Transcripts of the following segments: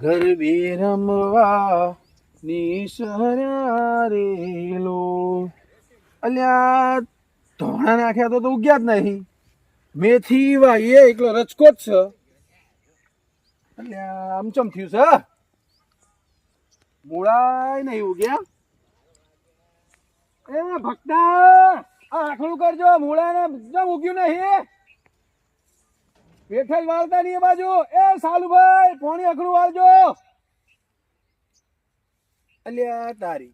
ગરબે રમવા નિસર્યા રેલો. અલ્યા, ધોણા નાખ્યા તો ઉગ્યા જ નહીં. મેથી વાઈએ, એકલો રચકો જ છે. અલ્યા, આમ ચમ થયું છે? મૂળાય નહીં ઉગ્યા. એ ભક્તા આખલું કરજો, મૂળાને એકદમ ઉગ્યું નહીં. પેઠલ વાળતા નહીં એ બાજુ. એ સાલુભાઈ, પોણી અઘરું વાળજો. અલ્યા, તારી.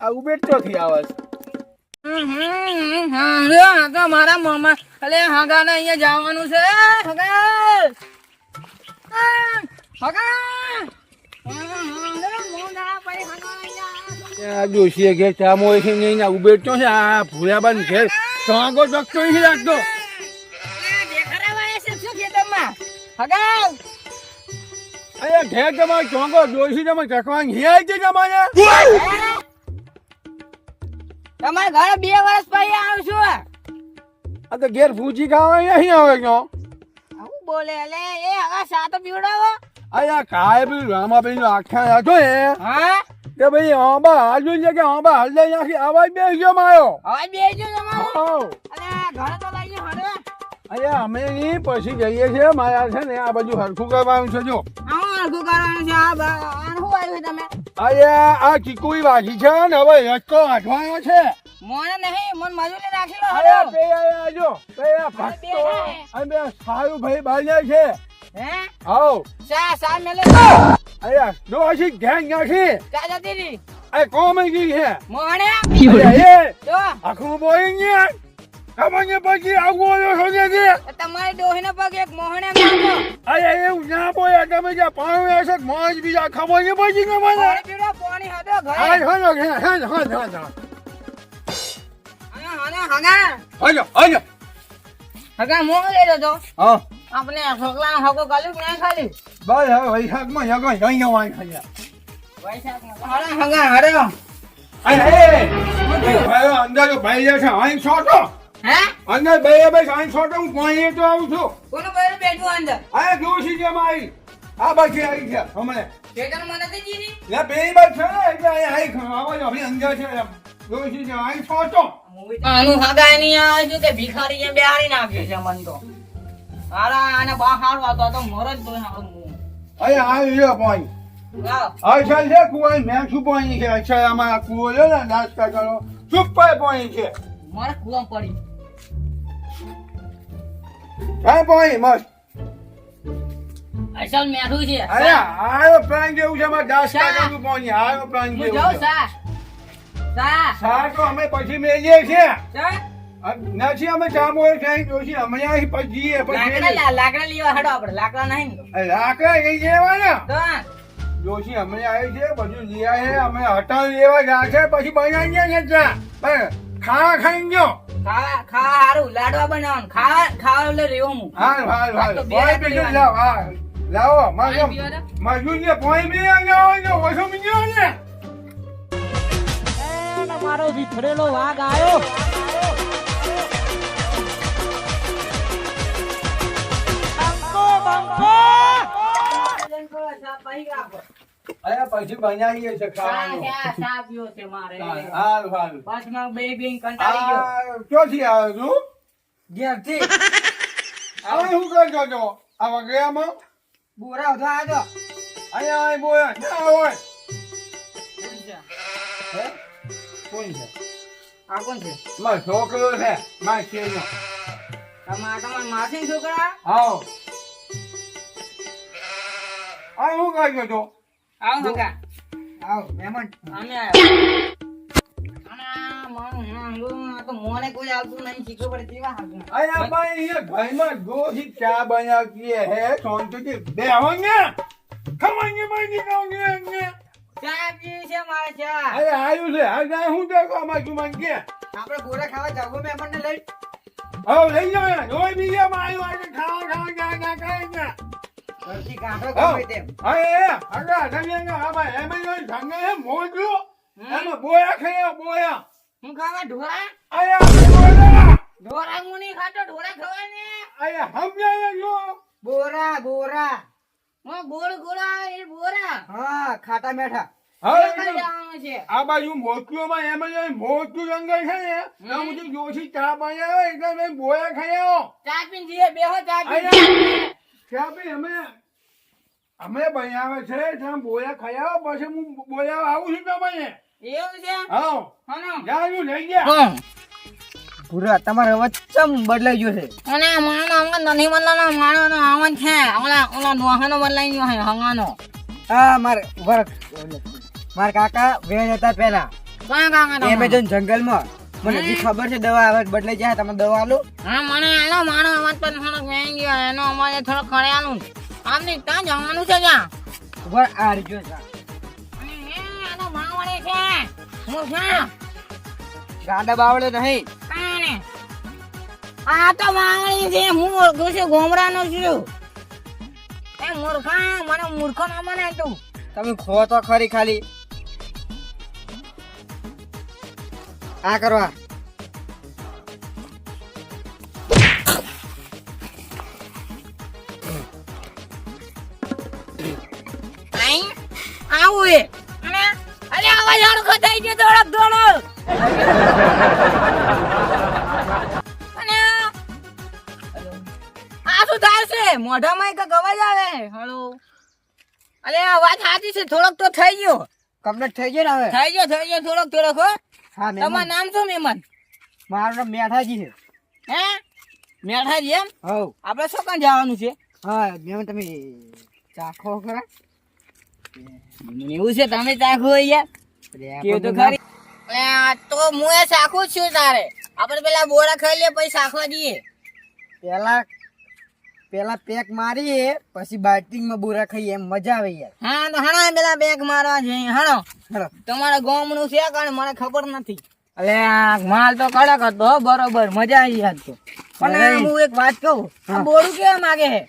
આ ઉબેટ ચોથી આવે મારા મામા અલે હાગા ને અહીંયા જવાનું છે હગા આ ઘેર ચા મોય છે ઉબેટ ચો છે આ ભૂયાબાન ઘેર ચાગો ડોક્ટર નહીં રાખતો અહીંયા ઘેર તમારે ચોંગો ડોશી તમે ચકવાન હિયાય છે તમારે? તમારે ઘરે બે વર્ષ પછી આવશું. આ તો ઘેર ફૂચી ખાવા અહીં આવે ક્યો હું બોલે અલે એ હગા સાતો પીવડાવો. અહીંયા કાય બી રામાભાઈ નો આખ્યા રાખો હે હા? કે ભાઈ આંબા હાજુ છે કે આંબા હલ્લે નાખી આવાજ ગયો મારો. હવે બે તમારે. અલે ઘરે તો અહીંયા અમે નહીં પછી જઈએ છીએ. મારા છે ને આ બાજુ હરખું કરવાનું છે જો. આવું અડધું કરવાનું છે? આ શું આવ્યું તમે? અહીંયા આ ચીકુઈ વાગી છે ને હવે રચકો હાંઠવાનો છે. મોને નહીં મન મજૂરી રાખી લો અરે હરો બે આયા બે આ ભક્તો બે સારું ભાઈ બાજ્યા છે. હે? હાઉ સા સા મેલે. અહીંયા જો આશી ગેંગ નાખી કા જતી રહી. એ કોમે ગઈ છે. અરે એ જો. આખું બોઈ ગયા તમને પછી આવું આવ્યો છો કે? તમારી ડોહીને પગ એક મોહણે મારજો. અરે એવું ના બોયા તમે જ્યાં પાણી હશે મોજ બીજા ખબર નહીં પછી કે મને? પીવડો પાણી હદો ઘરે. હાલો ઘે હાલ હાલ હાલ હાલ હગા હગા હગા હગા મોં લેજો. તો હા. આપણે છોકરાનો હગો ગાલ્યું કે નહીં ખાલી બસ હવે વૈશાખમાં યગો અહીંયા. વાંઈ ખાયા હરે હગા હરે અરે એ ભાઈ અંદર ભાઈ જે છે અહીં છોટો હે? અંદર બે બે અહીં છોટો હું કોઈ તો આવું છું. બોલો બૈરું બેઠું અંદર. આ જોશી જેમ આવી આ બાકી આવી છે હમણે. પેટન મને તો જીની લે બે બાર છે એટલે અહીં આવી ખાવા જો આપણી અંદર છે એમ. જોશી જેમ અહીં છોટો. આનું હગાય એની આ શું કે ભિખારી જેમ બેહારી નાખે છે મન તો. સારા આને બા હારું હતો તો મરજ જ દોય હારું અહીં આવી રહ્યો પાણી અચ્છા છે કુવા મેં શું પાણી છે? અચ્છા આમાં આ કુવો છે ને નાસ્તા કરો. પાણી છે. મારે કુવા પડી. હા ભાઈ મસ્ત અસલ મેઠું છે. અરે આયો પ્લાન જેવું છે અમારે નાસ્તા કાકા નું પાણી આયો પ્લાન જેવું જાઉં સા. સા. સા તો અમે પછી મેલીએ આ નથી અમે જામો એ કઈ જોશી અમે અહીં પછી જઈએ પછી લાકડા લેવા હડો આપણે. લાકડા નહીં. લાકડા એ લેવા ને જોશી અમે આવી છે બધું લઈ આવે અમે હટાવી લેવા જા છે પછી બનાવીએ ને ત્યાં. ખાવા ખાઈ ગયો. ખાવા ખાવા હારું લાડવા બનાવવાનું. ખાવા ખાવા એટલે રેવું હું. હાલ હાલ. લાવ હા લાવો મારો પાણી ને ઓછો તમારો વિથરેલો વાઘ આવ્યો અરે પછી બનાવીએ છે ખાવાનું હાલ હાલ આ ક્યાંથી આવ્યો તું? હવે શું કરતો હતો આ વગેરેમાં અહીંયા અહીં બોયા. ના હોય? હે? કોણ છે? મારો છોકરો છે મારા માસી છોકરા? હા. આ શું કરતો હતો આવો હગા. આવો મહેમાન. અમે આવ્યા. આના મારું નાનું આ તો મોને કોઈ આવતું નહીં શીખવું પડે તેવા હાથમાં. અહીંયા પણ ઘરમાં દોષી ચા બનાવતી હે શાંતિથી. બેહોંગે ખવાંગે મારી ચા પીવી છે મારે ચા. અરે આયુ છે. આ હું દેખો અમાર તું મને કે. આપણે ગોળા ખાવા જાગો મેં આપણને લઈ. હવે લઈ જાવ ઓય બીજા માં આયુ આ ખાવા ખાવા જ ખાયા હું. હું બોરા બોરા. ગોળ ગોળા એ બોરા. હા ખાટા મેઠા. આ બાજુ મોતિયોમાં એમ જ મોતિયું જંગલ છે ને. ત્યાં જોશી ચા પાણી આવે એકદમ એમ બોયા ખાઈ આવો ચા પીને જઈએ બેહો ચા પીને. પી અમે અમે છે ત્યાં બોયા ખાઈ આવો પછી હું બોયા આવું છું એવું છે? હા જાયું લઈ ગયા પૂરા તમારો અવાજ ચમ બદલાઈ ગયો છે. અને માનો અમને નથી બદલાનો માનો નો આવન છે. ઓલા ઓલા નોહાનો બદલાઈ ગયો હે હંગાનો. હા માર કાકા વેણ હતા પેલા કયા કાકા? એમેઝોન જંગલમાં. મને હજી ખબર છે દવા આવે બદલાઈ જાય તમે દવા આલો હા મને આનો મારો અવાજ પણ થોડો મેં ગયો એનો અમારે થોડોક ખડ્યાનું આમને ત્યાં જવાનું છે ક્યાં ઉપર આરજો રીજો છે ભાવ વળે આનો છે. હું છે? ગાડા બાવળે નહીં. કાને આ તો વાવણી છે હું ઓળખું છું ગોમરાનો છું. એ મૂર્ખા મને મૂર્ખો ના મને તું. તમે ખો તો ખરી ખાલી. આ કરવા. આઈ આવું એ. અરે અવાજ થઈ ગયો અને આ શું થાય છે? મોઢામાં એક અવાજ આવે. હળો. અરે અવાજ સાચી છે થોડોક તો થઈ ગયો. કમ્પ્લીટ થઈ ગયો ને હવે? થઈ ગયો થઈ ગયો થોડોક થોડોક હો. હા તમારું નામ શું મહેમાન? મારું નામ મેઠાજી છે. હે? મેઠાજી એમ? હવ. આપણે શું કાં જવાનું છે? હા મહેમાન તમે ચાખો ખરા. એવું છે તમે ચાખો યાર કેવું તો ખરી. તો હું એ ચાખું જ છું તારે. આપણે પેલા બોરા ખાઈ લે પછી ચાખવા દઈએ પેલા પેલા પેક મારીએ પછી બાટિંગમાં બુરા ખાઈએ એમ મજા આવે યાર હા તો હણા પેલા પેક મારવા છે હણો. હણો. તમારા ગામનું છે કારણ મને ખબર નથી. અલે માલ તો કડક હતો બરોબર મજા આવી આજ તો. પણ હું એક વાત કહું. આ બોરું કેવા માંગે છે?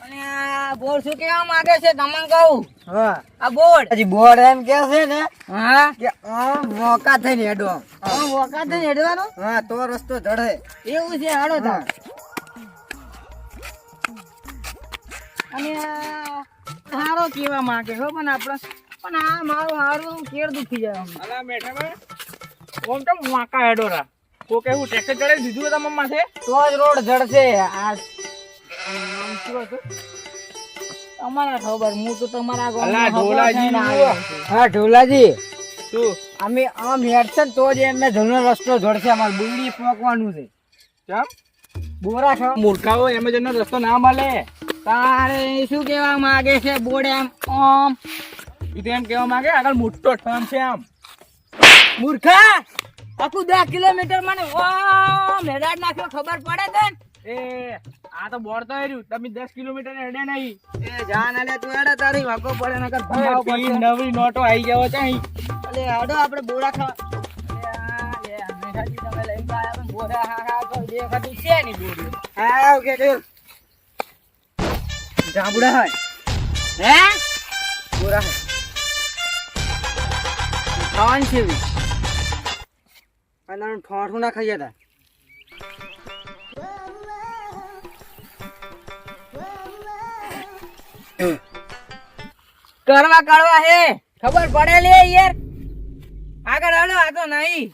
અને આ બોર શું કેવા માંગે છે? તમને કહું. હા. આ બોર્ડ હજી બોર્ડ એમ કે છે ને હા. કે આમ વોકા થઈને હેડો. આમ. વોકા થઈને હેડવાનો? હા તો રસ્તો જડે. એવું છે હાડો હા. અને હારો કેવા માંગે હો પણ આપણે પણ આ મારું હારું કેર દુખી જાય. અલા મેઠા ઓમ તો વાંકા હેડોરા તો કેવું ટ્રેક્ટર ચડે દીધું હતા મમ્મા છે તો જ રોડ જડશે. આ તમારા ખબર હું તો તમારા અલા, ઢોલાજી. હા ઢોલાજી. તું અમે આમ હેડશે તો જ એમને ધનો રસ્તો જડશે. અમારે બુરડી પોકવાનું છે. કેમ? બોરા ખાવા મૂર્ખાઓ એમ જ રસ્તો ના મળે. તારે શું કેવા માંગે છે બોર્ડ એમ? ઓમ. તું એમ કહેવા માંગે આગળ મોટો ઠમ છે આમ. મૂર્ખા! આખું દસ કિલોમીટર મને ઓમ હેડાડ નાખ્યો ખબર પડે છે એ આ તો બોર્ડ તો હેર્યું. તમે દસ કિલોમીટર હેડે નહીં. એ જાન આલે તું હેડે તારી વાગો પડે નકર ભાવ ભમાવો નવી નોટો આવી જાવ છે અહીં. અલે હાડો આપણે બોરા ખાવા. તમે લઈ ગયા બોરા હા હા તો બે વખત છે નહીં બોરી હા ઓકે જાંબુડા હોય હે? બોરા હોય ખાવાનું છે. અને ઠોઠું ના ખાઈએ તા કરવા કરવા હે? ખબર પડે લે યાર. આગળ હાલો આ તો નહીં.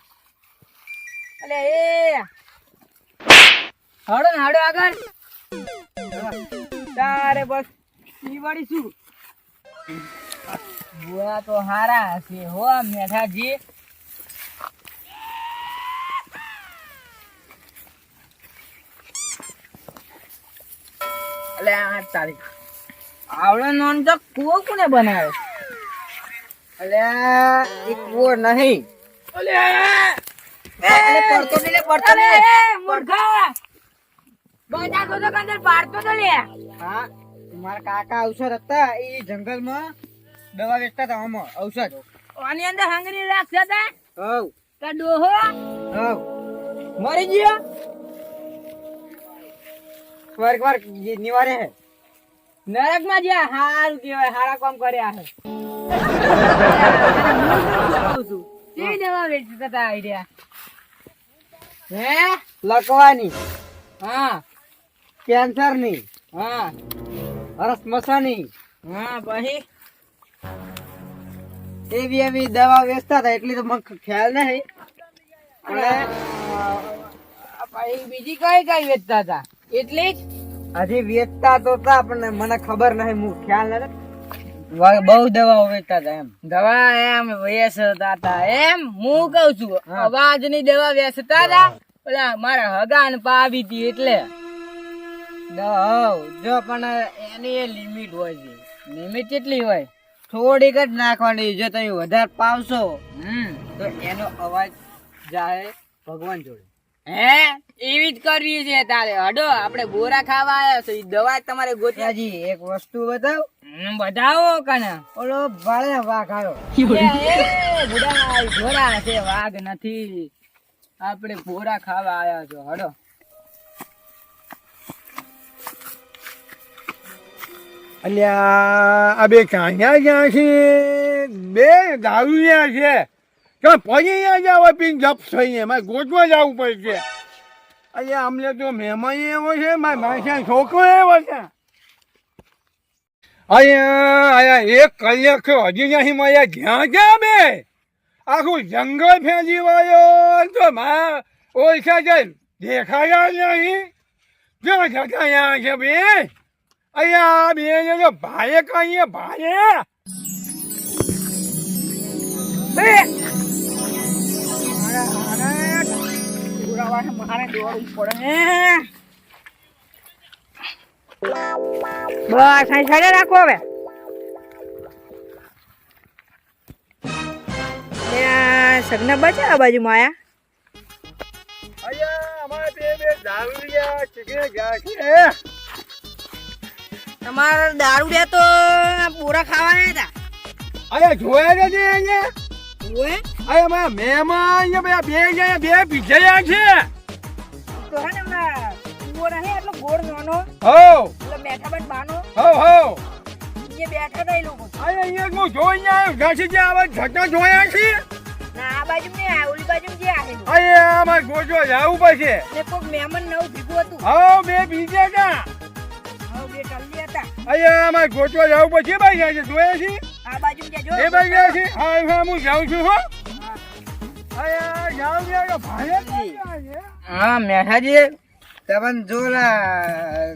અલે એ. હડો ને હડો આગળ. તારે બસ વળી બોલા તો હારા હશે હો મેઠાજી અલે આ તારી. આવડે નોન તો કુવો કોને બનાવ્યો અલ્યા એ કુવો નહીં. અલે પડતો નહીં પડતો નહીં. બધા તો કંદર પાડતો તો લે. હા મારા કાકા ઔષધ હતા એ જંગલમાં દવા વેચતા હતા આમાં ઔષધ આની અંદર હંગરી રાખતા હતા હવ. તો ડોહો? હવ. મરી ગયો? વર્ક વર્ક નિવારે હે. નરકમાં જ્યાં હારું કેવાય હારા કામ કર્યા હે. કેવી દવા વેચતા હતા આઈડિયા હે? લકવાની હા. કેન્સરની હા. હરસ મસાની. હા પછી એવી એવી દવા વેચતા હતા એટલી તો મને ખ્યાલ નહીં. અને બીજી કઈ કઈ વેચતા હતા? એટલી જ? હજી વેચતા તો હતા પણ મને ખબર નહીં હું ખ્યાલ નથી. બહુ દવાઓ વેચતા હતા એમ. દવા એમ વેચતા હતા. એમ? હું કઉ છું અવાજની દવા વેચતા હતા? પેલા મારા હગા ને પાવી હતી એટલે. જો પણ એની એ લિમિટ હોય છે. લિમિટ કેટલી હોય? થોડીક જ નાખવાની જો તમે વધારે પાવશો. હમ. તો એનો અવાજ જાય ભગવાન જોડે. હે? એવી જ કરવી છે તારે. હડો આપણે બોરા ખાવા આવ્યા છે. દવા તમારે ગોતી ત્યાંજી એક વસ્તુ બતાવ? બતાવો કને. ઓલો ભાળે વાઘ આવ્યો બુડા, ઘોડા છે. વાઘ નથી. આપણે બોરા ખાવા આવ્યા છો. હડો. અલ્યા, આ બે કાંયા ક્યાં છે? બે દારૂયા છે. તો પછી અહીંયા જાવ પીને જપ થઈને મારે ગોતવા જવું પડશે. અલ્યા અમને તો મહેમાન એવો છે, મારા માણસા છોકરો એવો છે. અહીંયા અહીંયા એક કલાક હજી નહીં મળ્યા જ્યાં ક્યાં બે? આખું જંગલ ફેંજી વાયો તો મા, ઓછા છે દેખાયા નહીં. જો અહીંયા છે બે? અહીંયા બે ભાઈએ કહીએ ભાઈએ? બસ, અહીં છડે રાખો હવે. સગના બચે આ બાજુ માયા અહીંયા તમારા દારૂ દે તો પૂરા ખાવાના હતા. અહીંયા જોયા નથી અહીંયા? ઓએ અહીંયા મારા મહેમાન અહીંયા બે બે અહીંયા બે પીછાયા છે. તો હે ને હમણાં કૂવો એટલો ગોળ નાનો. હો. એટલે બેઠા બેઠ બાનો. હો હો. બેઠા હતા એ લોકો. અહીંયા અહીંયા હું જોઈને આવ્યો. ઘાસી જે આવા જોયા છે? ના આ બાજુ ને ઓલી બાજુ જે અહીંયા અમારે ગોજો જવું પડશે. ને મહેમાન નવું ભીગું હતું. હો બે ટલ્લી હતા અહીંયા અમારે ગોચવા જવું પછી ભાઈ જાય છે જોયા છે? આ બાજુ જો એ ભાઈ ગયા છે હા હા હું જાઉં છું હો. હા મેઠાજી તમને જોલા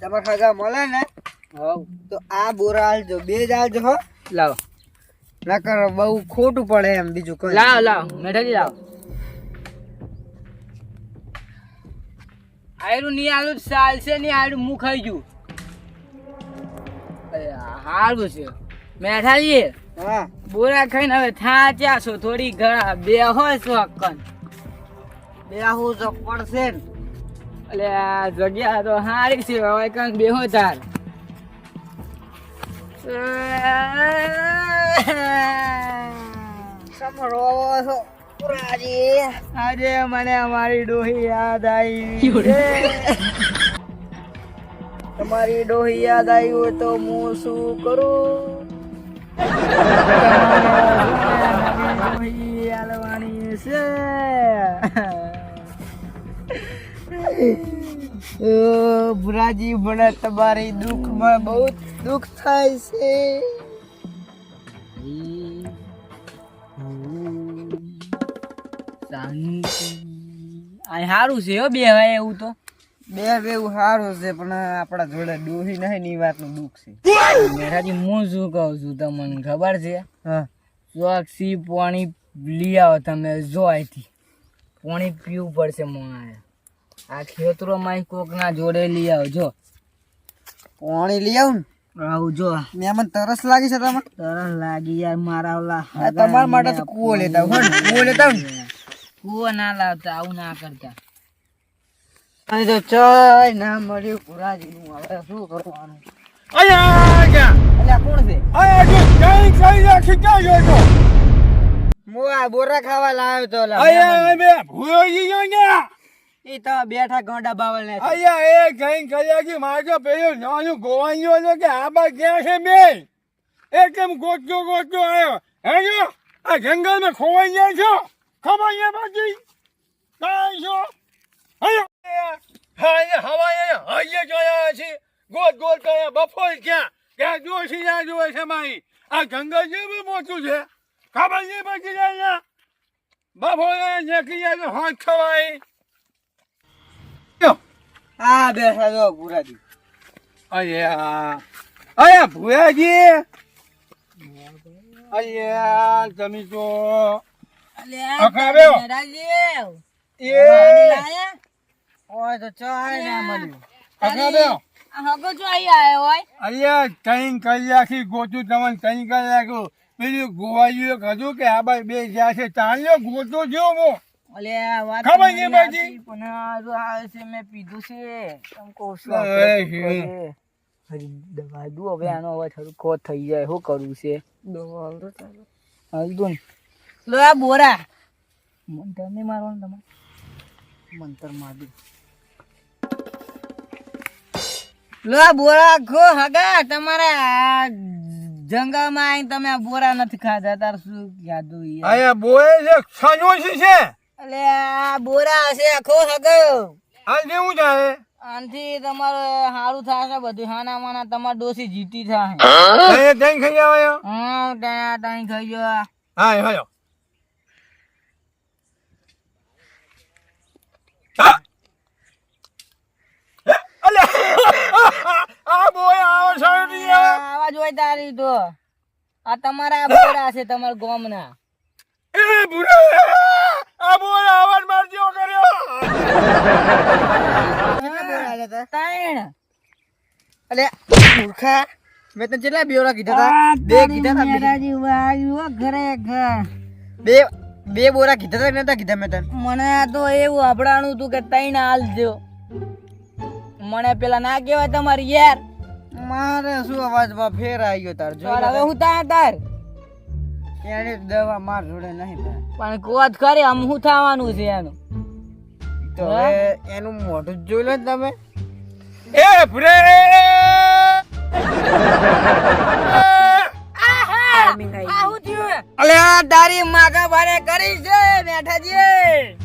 તમારા ખગા મળે ને? તો આ બોરા આલજો બે જ આલજો હો. લાવો. નકર બહુ ખોટું પડે એમ બીજું કઈ. લાવ લાવ. મેઠાજી લાવ. આયરું નહીં આલું ચાલશે નહીં આયરું મું ખાઈ ગયું. હારું છે. મેઠાજી હા. બોરા ખાઈને હવે થાચ્યા છો થોડી ઘણા. બે હોય છો અક્કન. બે આવું તો પડશે એટલે જગ્યા તો સારી છે હવે કંઈક બેહો તાર. સમરો આજે મને અમારી ડોહી યાદ આવી. છે. તમારી ડોહી યાદ આવી હોય તો હું શું કરું? હાલવાની છે ભુરાજી મને તમારી દુઃખમાં બહુ દુઃખ થાય છે. આ સારું છે હો બે એવું તો. બે બેવું સારું છે પણ આપણા જોડે ડોહી નહીં ની વાતનું દુઃખ છે. મેરાજી હું શું કહું છું તમને ખબર છે? હા. ચોક સી પાણી લઈ આવો તમે જો અહીંથી પાણી પીવું પડશે મને આ ખેતરોમાં કોકના જોડે લઈ આવો જો. પાણી લઈ આવું ને? આવું જો. મહેમાન તરસ લાગી છે તમને તરસ લાગી યાર મારા ઓલા તમારા માટે તો કૂવો લેતા હોય કૂવો લેતા કૂવો ના લાવતા આવું ના કરતા. અહીં તો ચાય ના મળ્યું પુરાજીનું હવે શું કરવાનું? અહીંયા ગયા આ કોણ છે? અહીંયા જો કઈ કઈ રાખી ક્યાં ગયો છો હું આ બોરા ખાવા લાવ્યો તો ઓલા અહીંયા બે ભૂયો ગયો ગયા ઈ તો બેઠા ગોંડા બાવલ ને અહીંયા એ કઈ કર્યા કે તો પેલું નાનું ગોવાઈઓ હતો કે આ બા ક્યાં છે બે? એ કેમ ગોચો ગોચો આવ્યો હે જો આ જંગલમાં ખોવાઈ ગયા છો? ખબર છે બાકી? કાંઈ છો? અહીંયા. અહીંયા હવા અહીંયા જોયા છે. ગોળ ગોળ કરે બફોર ક્યાં? ક્યાં જોવે છે મારી આ જંગલ જેવું મોટું છે ખબર નહીં જાય બફોરે નીકળી જાય ખવાય. આ બેઠા જો પુરાજી અયા અયા ભુયાજી અયા તમે તો અલ્યા, અખાવ્યો. એ. પાણી લાયા? ઓય તો ચાય ના મળ્યું. અખાવ્યો બે હગો જો આઈ આયો હોય. અલ્યા ત્રણ કલાકથી ગોતું તમને ત્રણ કલાક પેલું ગોવાયું એક હતું કે આ ભાઈ બે જ્યાં છે ચાલ્યો ગોતો જો મો. ખબર નહીં પડતી. પણ આ જો છે મેં પીધું છે. તમે કહું છું દવા હવે આનો હવે થોડું ખોટ થઈ જાય શું કરવું છે? દવા હાલ તો હાલ દો લો આ બોરા. મંતર નહીં મારવાનું તમારે? મંતર માર દઉં લો બોરા ખો હગા તમારા જંગલમાં આવીને તમે આ બોરા નથી ખાધા તાર શું યાદ હોય બોય છે સનોસી છે. અલે આ બોરા છે ખો હગો. હાલ જેવું જાય આનથી તમારે સારું થશે બધું હાના માના તમાર ડોસી જીતી થાય એ ત્રણ ખાઈ આવ્યો? હા ત્યાં ત્યાં ખાઈ ગયો હા હાલો હા. અલ્યા આ બોય આવો સાડી આવા જોઈ આ તમારા બોરા છે તમારા ગામના. એ બુરા આ બોરા આવાજ મારજો કર્યો. કેટલા બોરા આવ્યા હતા ત્રણ. અલે મૂર્ખા. મેં તને કેટલા બેવડા કીધા હતા બે કીધા હતા બે. મેરાજી ઘરે ઘર. બે બે બોરા કીધા હતા નતા કીધા મેં તને? મને તો એવું આપડાનું તું કે તૈણ હાલ દો મને પેલા ના કહેવાય તમારી યાર. મારે શું અવાજમાં ફેર આવી ગયો તાર? જો હવે હું તાર તાર. એની દવા માર જોડે નહીં પણ કોત કરે આમ શું થવાનું છે એનું. તો એનું મોઢું જ જોઈ લો તમે. એ હું અલે આ તારી માગા ભારે કરી છે મેઠાજી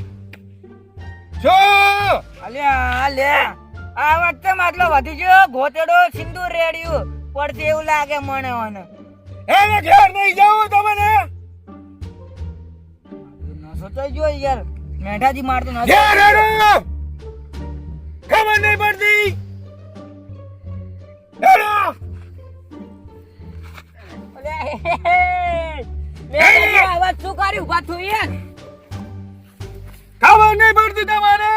જો! અલ્યા લે આ વખતે માટલો વધી ગયો? ગોતેડો સિંદૂર રેડ્યું. પડશે એવું લાગે મને મને એને ઘેર નહીં જવું તમને. નસો તો જો યાર. મેઢાજી મારતો નસો ઘેર હેડો. ખબર નહીં પડતી. હેડો. શું કર્યું ઊભા થયું યાર. ખબર નહીં પડતી તમારે.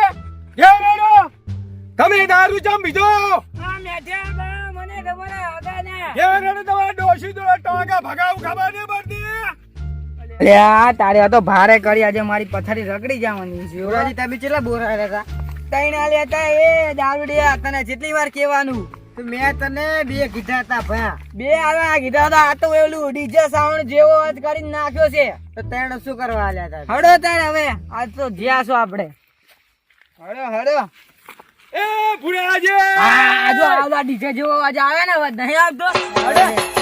ઘેર હેડો. તમે દારૂ ચમ પીધો? આ મેઠા બા મને તમારા હગા ના. ઘેર હેડો તમારે ડોશી જોડે ટોંકા ભગાવું ખબર નહીં પડતી? અરે આ તારે આ તો ભારે કરી આજે મારી પથારી રગડી જવાની છે જોરાજી તમે કેટલા બોરા હતા? તૈણ આલે હતા એ દારૂડિયા તને જેટલી વાર કહેવાનું. મેં તને બે કીધા હતા ભયા. બે આ કીધા હતા આ તો એલું ડીજે સાઉન્ડ જેવો જ કરીને નાખ્યો છે. તો તેણે શું કરવા આલ્યા હતા? હડો તાર હવે આજ તો જ્યાં છો આપણે. હળો હળો. એ જો જેવો અવાજ આવે ને હવે નહીં આવતો.